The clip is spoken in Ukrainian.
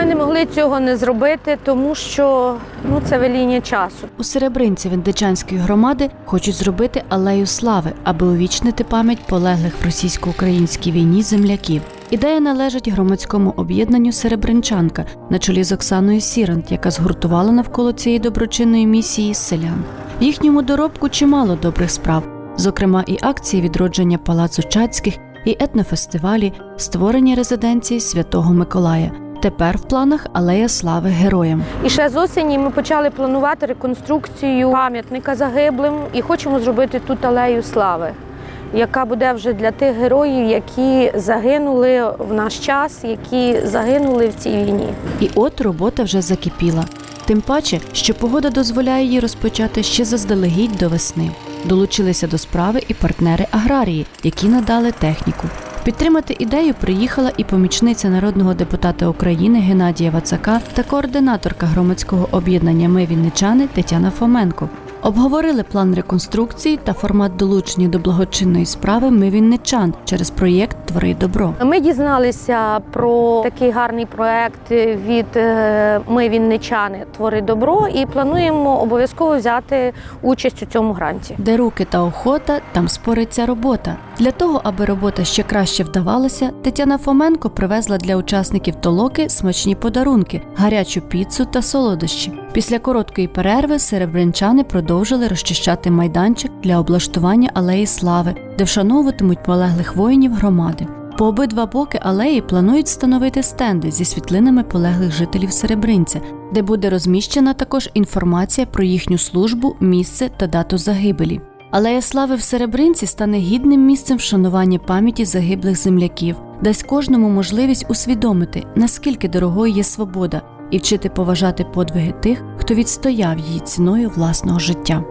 ми не могли цього не зробити, тому що ну це веління часу. У Серебринці Віндичанської громади хочуть зробити алею слави, аби увічнити пам'ять полеглих в російсько-українській війні земляків. Ідея належить громадському об'єднанню Серебринчанка на чолі з Оксаною Сірант, яка згуртувала навколо цієї доброчинної місії селян. В їхньому доробку чимало добрих справ, зокрема і акції відродження палацу Чацьких, і етнофестивалі, створення резиденції Святого Миколая. Тепер в планах алея слави героям. І ще з осені ми почали планувати реконструкцію пам'ятника загиблим і хочемо зробити тут алею слави, яка буде вже для тих героїв, які загинули в наш час, які загинули в цій війні. І от робота вже закипіла. Тим паче, що погода дозволяє її розпочати ще заздалегідь до весни. Долучилися до справи і партнери аграрії, які надали техніку. Підтримати ідею приїхала і помічниця народного депутата України Геннадія Вацака та координаторка громадського об'єднання Ми Вінничани Тетяна Фоменко. Обговорили план реконструкції та формат долучення до благочинної справи Ми Вінничан через проєкт Твори добро. Ми дізналися про такий гарний проект від е, Ми Вінничани Твори добро і плануємо обов'язково взяти участь у цьому гранті. Де руки та охота, там спориться робота. Для того, аби робота ще краще вдавалася, Тетяна Фоменко привезла для учасників толоки смачні подарунки, гарячу піцу та солодощі. Після короткої перерви серебрянчани продовжили розчищати майданчик для облаштування алеї слави, де вшановуватимуть полеглих воїнів громади. По обидва боки алеї планують встановити стенди зі світлинами полеглих жителів Серебринця, де буде розміщена також інформація про їхню службу, місце та дату загибелі. Алея слави в Серебринці стане гідним місцем вшанування пам'яті загиблих земляків, дасть кожному можливість усвідомити, наскільки дорогою є свобода, і вчити поважати подвиги тих, хто відстояв її ціною власного життя.